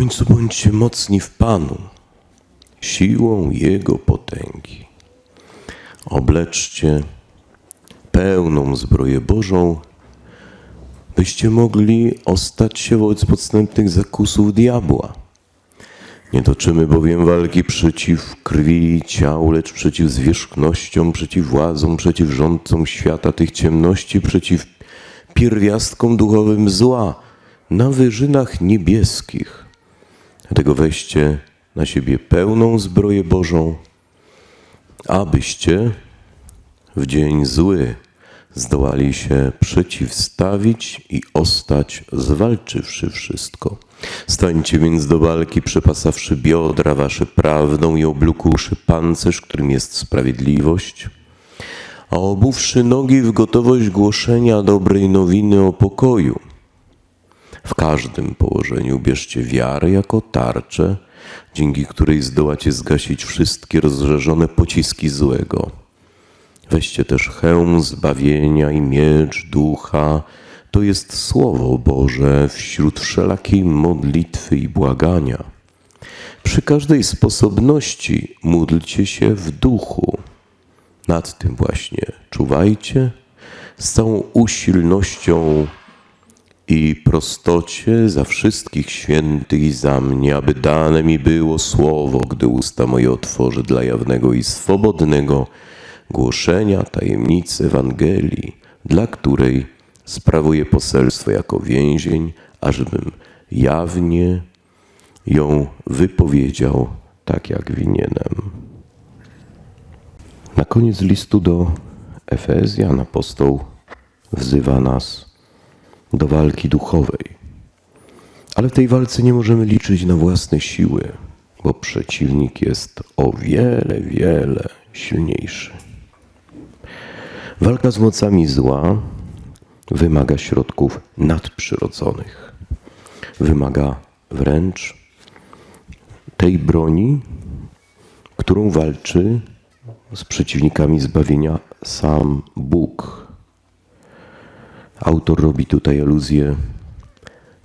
końcu bądźcie mocni w Panu, siłą Jego potęgi. Obleczcie pełną zbroję Bożą, byście mogli ostać się wobec podstępnych zakusów diabła. Nie toczymy bowiem walki przeciw krwi i ciału, lecz przeciw zwierzchnościom, przeciw władzom, przeciw rządcom świata tych ciemności, przeciw pierwiastkom duchowym zła na wyżynach niebieskich. Dlatego weźcie na siebie pełną zbroję Bożą, abyście w dzień zły zdołali się przeciwstawić i ostać, zwalczywszy wszystko. Stańcie więc do walki, przepasawszy biodra wasze prawdą i oblukłszy pancerz, którym jest sprawiedliwość, a obuwszy nogi w gotowość głoszenia dobrej nowiny o pokoju. W każdym położeniu bierzcie wiarę jako tarczę, dzięki której zdołacie zgasić wszystkie rozżarzone pociski złego. Weźcie też hełm zbawienia i miecz ducha, to jest Słowo Boże wśród wszelakiej modlitwy i błagania. Przy każdej sposobności módlcie się w duchu. Nad tym właśnie czuwajcie z całą usilnością i prostocie za wszystkich świętych i za mnie, aby dane mi było słowo, gdy usta moje otworzę dla jawnego i swobodnego głoszenia tajemnicy Ewangelii, dla której sprawuję poselstwo jako więzień, ażebym jawnie ją wypowiedział tak, jak winienem. Na koniec listu do Efezjan apostoł wzywa nas do walki duchowej. Ale w tej walce nie możemy liczyć na własne siły, bo przeciwnik jest o wiele, wiele silniejszy. Walka z mocami zła wymaga środków nadprzyrodzonych. Wymaga wręcz tej broni, którą walczy z przeciwnikami zbawienia sam Bóg. Autor robi tutaj aluzję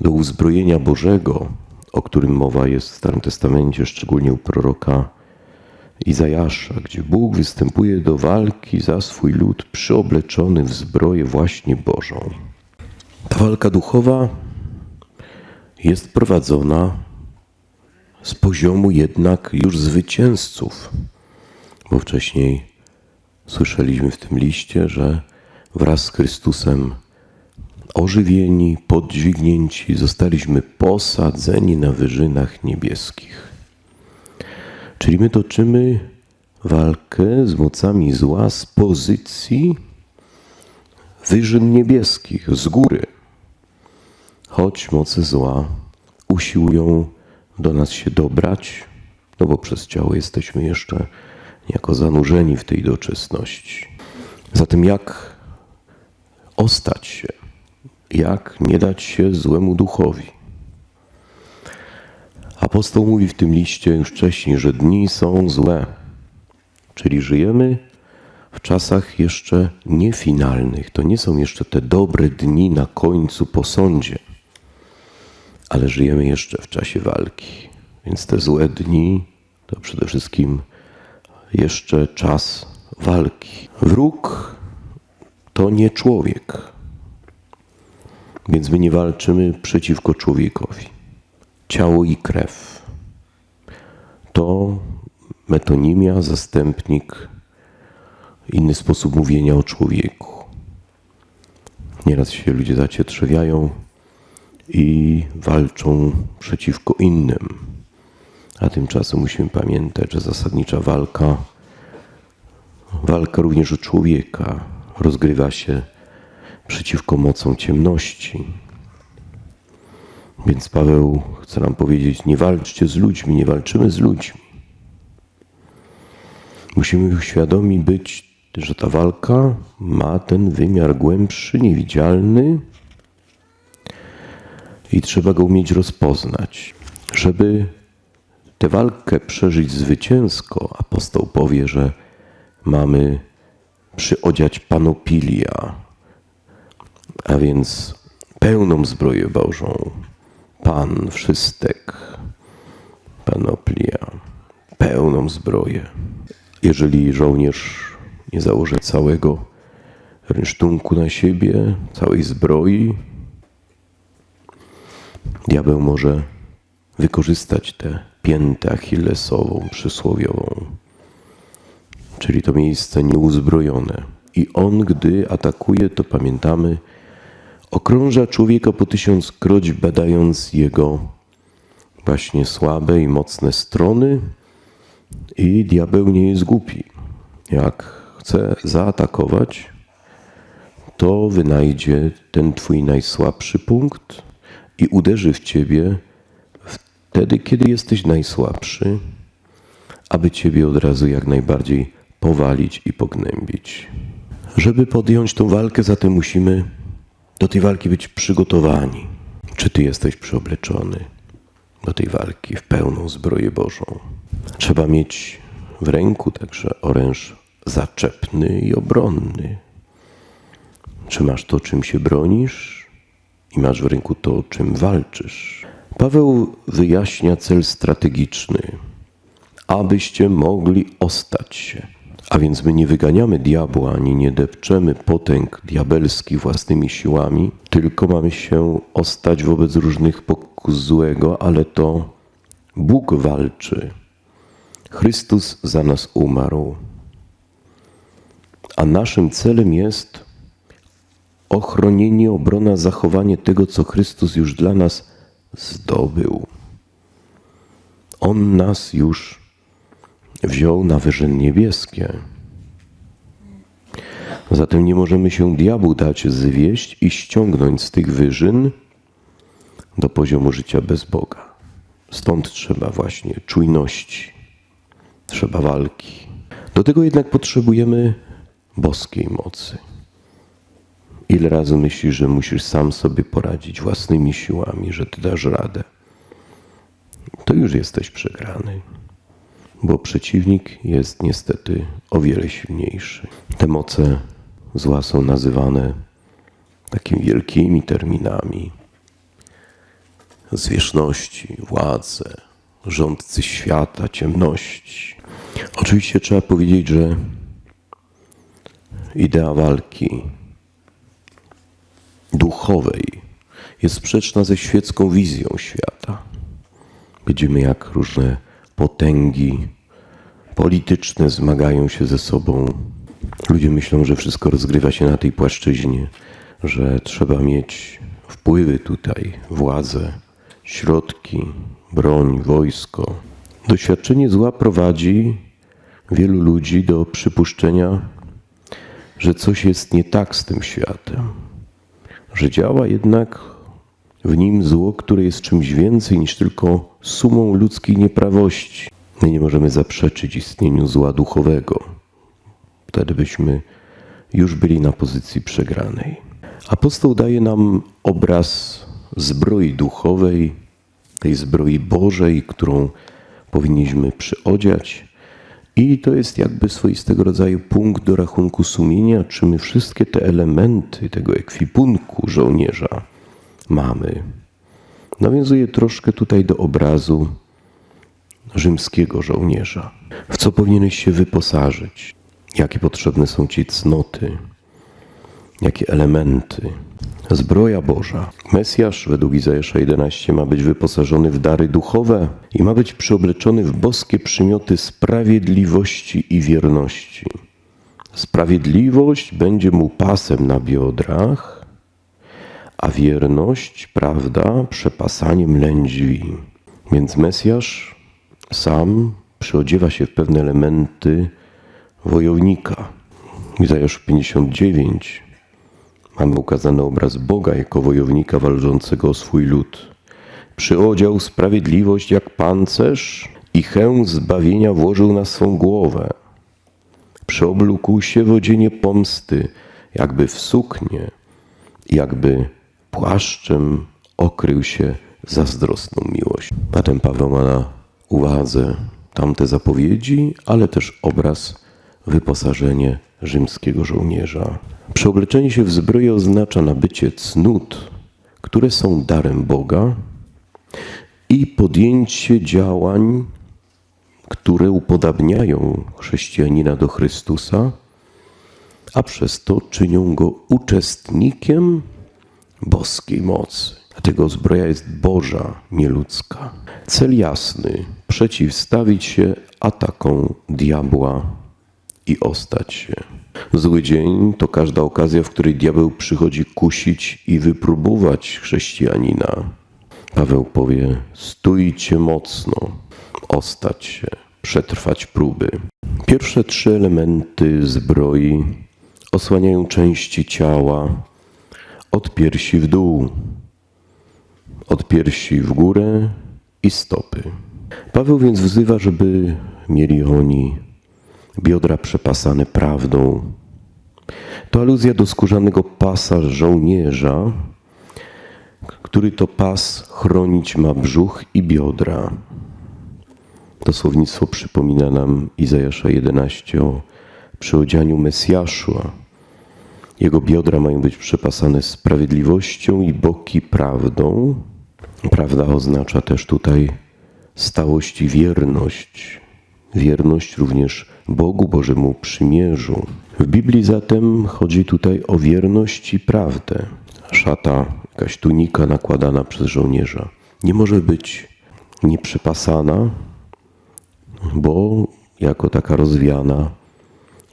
do uzbrojenia Bożego, o którym mowa jest w Starym Testamencie, szczególnie u proroka Izajasza, gdzie Bóg występuje do walki za swój lud przyobleczony w zbroję właśnie Bożą. Ta walka duchowa jest prowadzona z poziomu jednak już zwycięzców, bo wcześniej słyszeliśmy w tym liście, że wraz z Chrystusem ożywieni, podźwignięci, zostaliśmy posadzeni na wyżynach niebieskich. Czyli my toczymy walkę z mocami zła z pozycji wyżyn niebieskich, z góry. Choć moce zła usiłują do nas się dobrać, no bo przez ciało jesteśmy jeszcze niejako zanurzeni w tej doczesności. Zatem jak ostać się, jak nie dać się złemu duchowi? Apostoł mówi w tym liście już wcześniej, że dni są złe, czyli żyjemy w czasach jeszcze niefinalnych. To nie są jeszcze te dobre dni na końcu po sądzie, ale żyjemy jeszcze w czasie walki. Więc te złe dni to przede wszystkim jeszcze czas walki. Wróg to nie człowiek, więc my nie walczymy przeciwko człowiekowi ciało i krew. To metonimia, zastępnik, inny sposób mówienia o człowieku. Nieraz się ludzie zacietrzewiają i walczą przeciwko innym. A tymczasem musimy pamiętać, że zasadnicza walka, walka również o człowieka, rozgrywa się przeciwko mocom ciemności, więc Paweł chce nam powiedzieć: nie walczcie z ludźmi, nie walczymy z ludźmi. Musimy świadomi być, że ta walka ma ten wymiar głębszy, niewidzialny i trzeba go umieć rozpoznać. Żeby tę walkę przeżyć zwycięsko, apostoł powie, że mamy przyodziać panopilia, a więc pełną zbroję Bożą, Pan wszystek pełną zbroję. Jeżeli żołnierz nie założy całego rynsztunku na siebie, całej zbroi, diabeł może wykorzystać tę piętę achillesową, przysłowiową, czyli to miejsce nieuzbrojone. I on, gdy atakuje, to pamiętamy, okrąża człowieka po tysiąckroć, badając jego właśnie słabe i mocne strony, i diabeł nie jest głupi. Jak chce zaatakować, to wynajdzie ten twój najsłabszy punkt i uderzy w ciebie wtedy, kiedy jesteś najsłabszy, aby ciebie od razu jak najbardziej powalić i pognębić. Żeby podjąć tą walkę, zatem musimy do tej walki być przygotowani. Czy ty jesteś przyobleczony do tej walki w pełną zbroję Bożą? Trzeba mieć w ręku także oręż zaczepny i obronny. Czy masz to, czym się bronisz i masz w ręku to, czym walczysz? Paweł wyjaśnia cel strategiczny, abyście mogli ostać się. A więc my nie wyganiamy diabła, ani nie depczemy potęg diabelskich własnymi siłami, tylko mamy się ostać wobec różnych pokus złego, ale to Bóg walczy. Chrystus za nas umarł. A naszym celem jest ochronienie, obrona, zachowanie tego, co Chrystus już dla nas zdobył. On nas już wziął na wyżyny niebieskie. Zatem nie możemy się diabłu dać zwieść i ściągnąć z tych wyżyn do poziomu życia bez Boga. Stąd trzeba właśnie czujności, trzeba walki. Do tego jednak potrzebujemy boskiej mocy. Ile razy myślisz, że musisz sam sobie poradzić własnymi siłami, że ty dasz radę? To już jesteś przegrany, bo przeciwnik jest niestety o wiele silniejszy. Te moce zła są nazywane takimi wielkimi terminami: zwierzchności, władze, rządcy świata, ciemności. Oczywiście trzeba powiedzieć, że idea walki duchowej jest sprzeczna ze świecką wizją świata. Widzimy, jak różne potęgi polityczne zmagają się ze sobą. Ludzie myślą, że wszystko rozgrywa się na tej płaszczyźnie, że trzeba mieć wpływy tutaj, władzę, środki, broń, wojsko. Doświadczenie zła prowadzi wielu ludzi do przypuszczenia, że coś jest nie tak z tym światem, że działa jednak w nim zło, które jest czymś więcej niż tylko sumą ludzkiej nieprawości. My nie możemy zaprzeczyć istnieniu zła duchowego. Wtedy byśmy już byli na pozycji przegranej. Apostoł daje nam obraz zbroi duchowej, tej zbroi Bożej, którą powinniśmy przyodziać. I to jest jakby swoistego rodzaju punkt do rachunku sumienia, czy my wszystkie te elementy tego ekwipunku żołnierza mamy. Nawiązuje troszkę tutaj do obrazu rzymskiego żołnierza. W co powinieneś się wyposażyć? Jakie potrzebne są ci cnoty? Jakie elementy? Zbroja Boża. Mesjasz według Izajasza 11 ma być wyposażony w dary duchowe i ma być przyobleczony w boskie przymioty sprawiedliwości i wierności. Sprawiedliwość będzie mu pasem na biodrach, a wierność, prawda, przepasaniem lędźwi. Więc Mesjasz sam przyodziewa się w pewne elementy wojownika. Izajasz 59 mamy ukazany obraz Boga jako wojownika walczącego o swój lud. Przyodział sprawiedliwość jak pancerz i chęć zbawienia włożył na swą głowę. Przeoblókł się w odzienie pomsty, jakby w suknię, jakby płaszczem okrył się zazdrosną miłość. Potem Paweł ma na uwadze tamte zapowiedzi, ale też obraz wyposażenie rzymskiego żołnierza. Przeobleczenie się w zbroję oznacza nabycie cnót, które są darem Boga i podjęcie działań, które upodabniają chrześcijanina do Chrystusa, a przez to czynią go uczestnikiem boskiej mocy. Dlatego zbroja jest Boża, nie ludzka. Cel jasny przeciwstawić się atakom diabła i ostać się. Zły dzień to każda okazja, w której diabeł przychodzi kusić i wypróbować chrześcijanina. Paweł powie: stójcie mocno, ostać się, przetrwać próby. Pierwsze trzy elementy zbroi osłaniają części ciała od piersi w dół, od piersi w górę i stopy. Paweł więc wzywa, żeby mieli oni biodra przepasane prawdą. To aluzja do skórzanego pasa żołnierza, który to pas chronić ma brzuch i biodra. To słownictwo przypomina nam Izajasza 11 o przyodzianiu Mesjasza. Jego biodra mają być przepasane sprawiedliwością i boki prawdą. Prawda oznacza też tutaj stałość i wierność. Wierność również Bogu Bożemu przymierzu. W Biblii zatem chodzi tutaj o wierność i prawdę. Szata, jakaś tunika nakładana przez żołnierza, nie może być nieprzepasana, bo jako taka rozwiana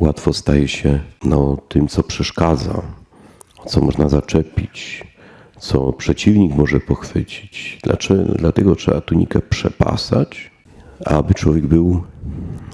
łatwo staje się no, tym, co przeszkadza, co można zaczepić, co przeciwnik może pochwycić. Dlaczego? Dlatego trzeba tunikę przepasać, aby człowiek był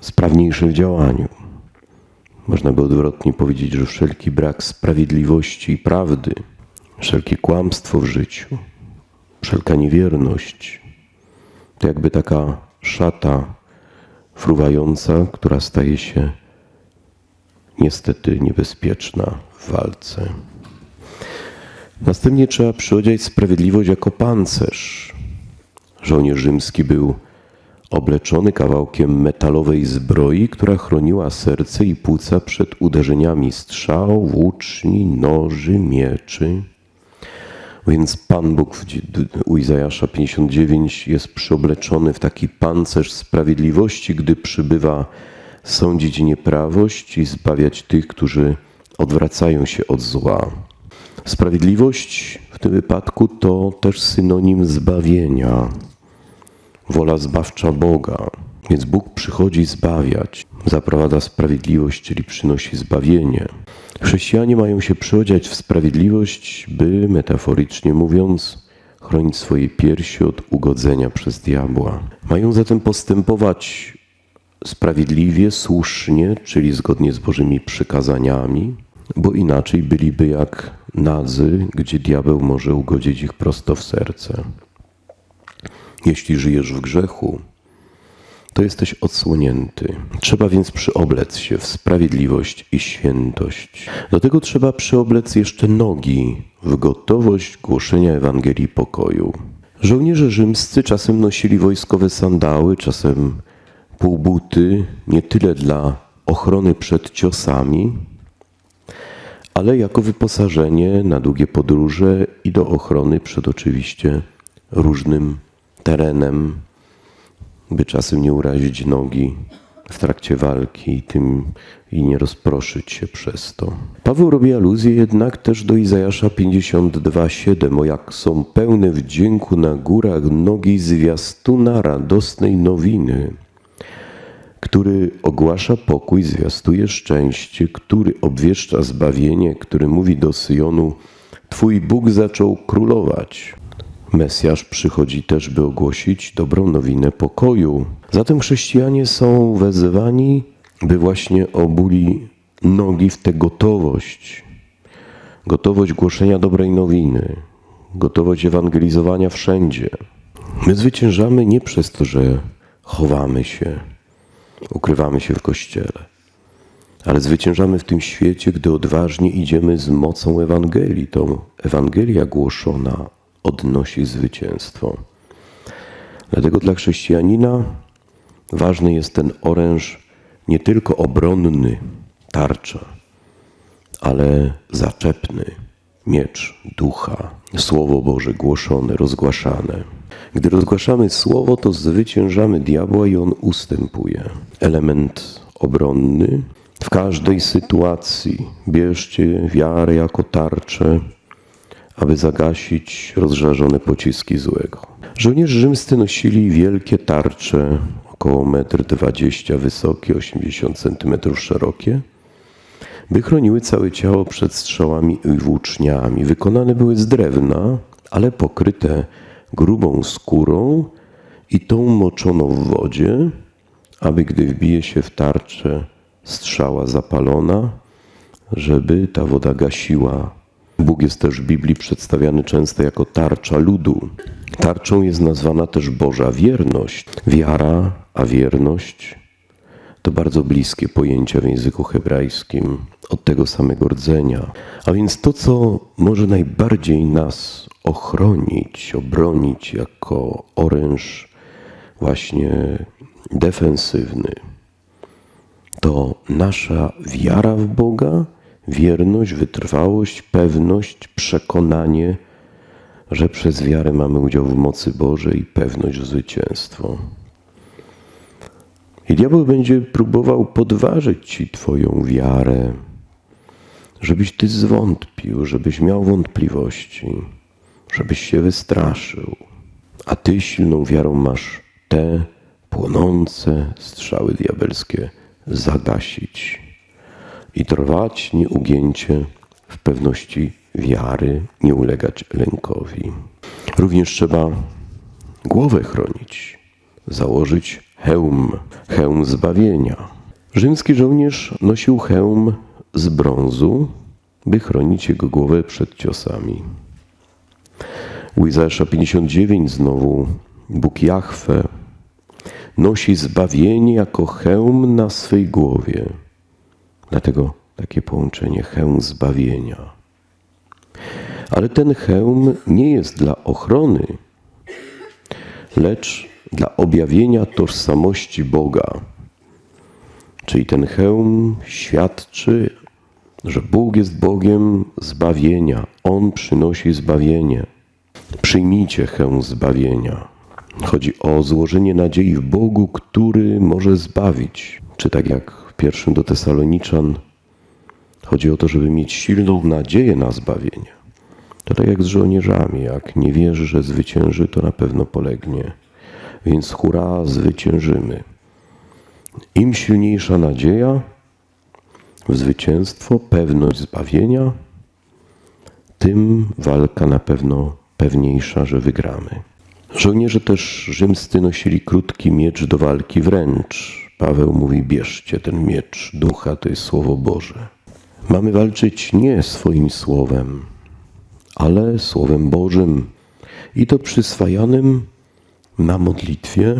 sprawniejszy w działaniu. Można by odwrotnie powiedzieć, że wszelki brak sprawiedliwości i prawdy, wszelkie kłamstwo w życiu, wszelka niewierność, to jakby taka szata fruwająca, która staje się niestety niebezpieczna w walce. Następnie trzeba przyodziać sprawiedliwość jako pancerz. Żołnierz rzymski był obleczony kawałkiem metalowej zbroi, która chroniła serce i płuca przed uderzeniami strzał, włóczni, noży, mieczy. Więc Pan Bóg u Izajasza 59 jest przyobleczony w taki pancerz sprawiedliwości, gdy przybywa sądzić nieprawość i zbawiać tych, którzy odwracają się od zła. Sprawiedliwość w tym wypadku to też synonim zbawienia, wola zbawcza Boga. Więc Bóg przychodzi zbawiać, zaprowadza sprawiedliwość, czyli przynosi zbawienie. Chrześcijanie mają się przyodziać w sprawiedliwość, by, metaforycznie mówiąc, chronić swoje piersi od ugodzenia przez diabła. Mają zatem postępować sprawiedliwie, słusznie, czyli zgodnie z Bożymi przykazaniami, bo inaczej byliby jak nadzy, gdzie diabeł może ugodzić ich prosto w serce. Jeśli żyjesz w grzechu, to jesteś odsłonięty. Trzeba więc przyoblec się w sprawiedliwość i świętość. Do tego trzeba przyoblec jeszcze nogi w gotowość głoszenia Ewangelii pokoju. Żołnierze rzymscy czasem nosili wojskowe sandały, czasem półbuty, nie tyle dla ochrony przed ciosami, ale jako wyposażenie na długie podróże i do ochrony przed oczywiście różnym terenem, by czasem nie urazić nogi w trakcie walki i tym i nie rozproszyć się przez to. Paweł robi aluzję jednak też do Izajasza 52:7, o jak są pełne wdzięku na górach nogi zwiastuna radosnej nowiny, który ogłasza pokój, zwiastuje szczęście, który obwieszcza zbawienie, który mówi do Syjonu: Twój Bóg zaczął królować. Mesjasz przychodzi też, by ogłosić dobrą nowinę pokoju. Zatem chrześcijanie są wezwani, by właśnie obuli nogi w tę gotowość. Gotowość głoszenia dobrej nowiny, gotowość ewangelizowania wszędzie. My zwyciężamy nie przez to, że chowamy się, ukrywamy się w kościele, ale zwyciężamy w tym świecie, gdy odważnie idziemy z mocą Ewangelii. To Ewangelia głoszona odnosi zwycięstwo. Dlatego dla chrześcijanina ważny jest ten oręż nie tylko obronny, tarcza, ale zaczepny, miecz ducha, Słowo Boże głoszone, rozgłaszane. Gdy rozgłaszamy słowo, to zwyciężamy diabła i on ustępuje. Element obronny. W każdej sytuacji bierzcie wiarę jako tarczę, aby zagasić rozżarzone pociski złego. Żołnierze rzymscy nosili wielkie tarcze, około 1,20 m wysokie, 80 cm szerokie, by chroniły całe ciało przed strzałami i włóczniami. Wykonane były z drewna, ale pokryte grubą skórą i tą moczoną w wodzie, aby gdy wbije się w tarczę strzała zapalona, żeby ta woda gasiła. Bóg jest też w Biblii przedstawiany często jako tarcza ludu. Tarczą jest nazwana też Boża wierność. Wiara, a wierność to bardzo bliskie pojęcia w języku hebrajskim, od tego samego rdzenia. A więc to, co może najbardziej nas ochronić, obronić jako oręż właśnie defensywny, to nasza wiara w Boga, wierność, wytrwałość, pewność, przekonanie, że przez wiarę mamy udział w mocy Bożej i pewność w zwycięstwo. I diabeł będzie próbował podważyć ci Twoją wiarę, żebyś Ty zwątpił, żebyś miał wątpliwości, żebyś się wystraszył. A Ty silną wiarą masz te płonące strzały diabelskie zagasić i trwać nieugięcie w pewności wiary, nie ulegać lękowi. Również trzeba głowę chronić, założyć hełm, hełm zbawienia. Rzymski żołnierz nosił hełm z brązu, by chronić jego głowę przed ciosami. U Izajasza 59 znowu Bóg Jahwe nosi zbawienie jako hełm na swej głowie. Dlatego takie połączenie hełm zbawienia. Ale ten hełm nie jest dla ochrony, lecz dla objawienia tożsamości Boga. Czyli ten hełm świadczy, że Bóg jest Bogiem zbawienia. On przynosi zbawienie. Przyjmijcie hełm zbawienia. Chodzi o złożenie nadziei w Bogu, który może zbawić. Czy tak jak w pierwszym do Tesaloniczan, chodzi o to, żeby mieć silną nadzieję na zbawienie. To tak jak z żołnierzami, jak nie wierzy, że zwycięży, to na pewno polegnie. Więc hurra, zwyciężymy. Im silniejsza nadzieja w zwycięstwo, pewność zbawienia, tym walka na pewno pewniejsza, że wygramy. Żołnierze też rzymscy nosili krótki miecz do walki wręcz. Paweł mówi: bierzcie ten miecz ducha, to jest słowo Boże. Mamy walczyć nie swoim słowem, ale słowem Bożym i to przyswajanym na modlitwie,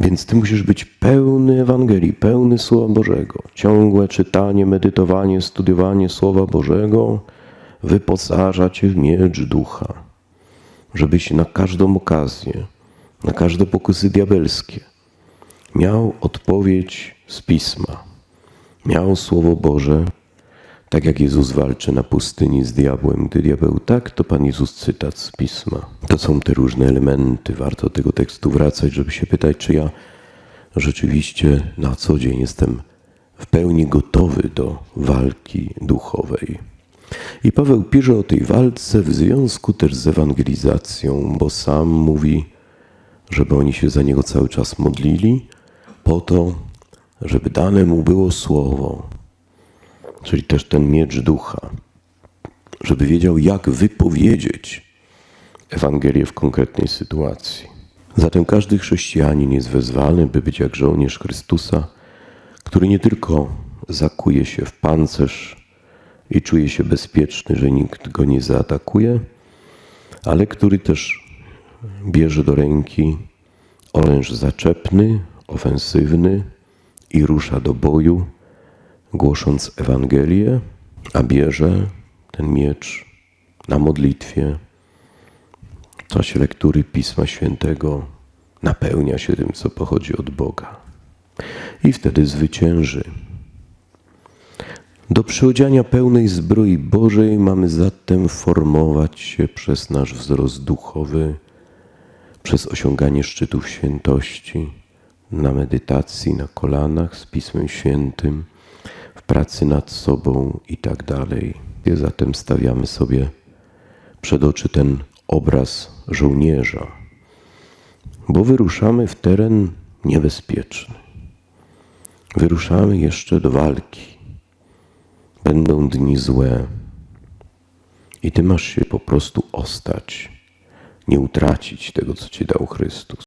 więc ty musisz być pełny Ewangelii, pełny Słowa Bożego. Ciągłe czytanie, medytowanie, studiowanie Słowa Bożego wyposaża cię w miecz ducha, żebyś na każdą okazję, na każde pokusy diabelskie miał odpowiedź z Pisma, miał Słowo Boże, tak jak Jezus walczy na pustyni z diabłem, gdy diabeł tak, to Pan Jezus cytat z Pisma. To są te różne elementy. Warto do tego tekstu wracać, żeby się pytać, czy ja rzeczywiście na co dzień jestem w pełni gotowy do walki duchowej. I Paweł pisze o tej walce w związku też z ewangelizacją, bo sam mówi, żeby oni się za niego cały czas modlili, po to, żeby dane mu było słowo, czyli też ten miecz ducha, żeby wiedział, jak wypowiedzieć Ewangelię w konkretnej sytuacji. Zatem każdy chrześcijanin jest wezwany, by być jak żołnierz Chrystusa, który nie tylko zakuje się w pancerz i czuje się bezpieczny, że nikt go nie zaatakuje, ale który też bierze do ręki oręż zaczepny, ofensywny i rusza do boju głosząc Ewangelię, a bierze ten miecz na modlitwie, w czasie lektury Pisma Świętego napełnia się tym, co pochodzi od Boga. I wtedy zwycięży. Do przyodziania pełnej zbroi Bożej mamy zatem formować się przez nasz wzrost duchowy, przez osiąganie szczytów świętości, na medytacji, na kolanach z Pismem Świętym, pracy nad sobą i tak dalej. Zatem stawiamy sobie przed oczy ten obraz żołnierza, bo wyruszamy w teren niebezpieczny. Wyruszamy jeszcze do walki. Będą dni złe i ty masz się po prostu ostać, nie utracić tego, co ci dał Chrystus.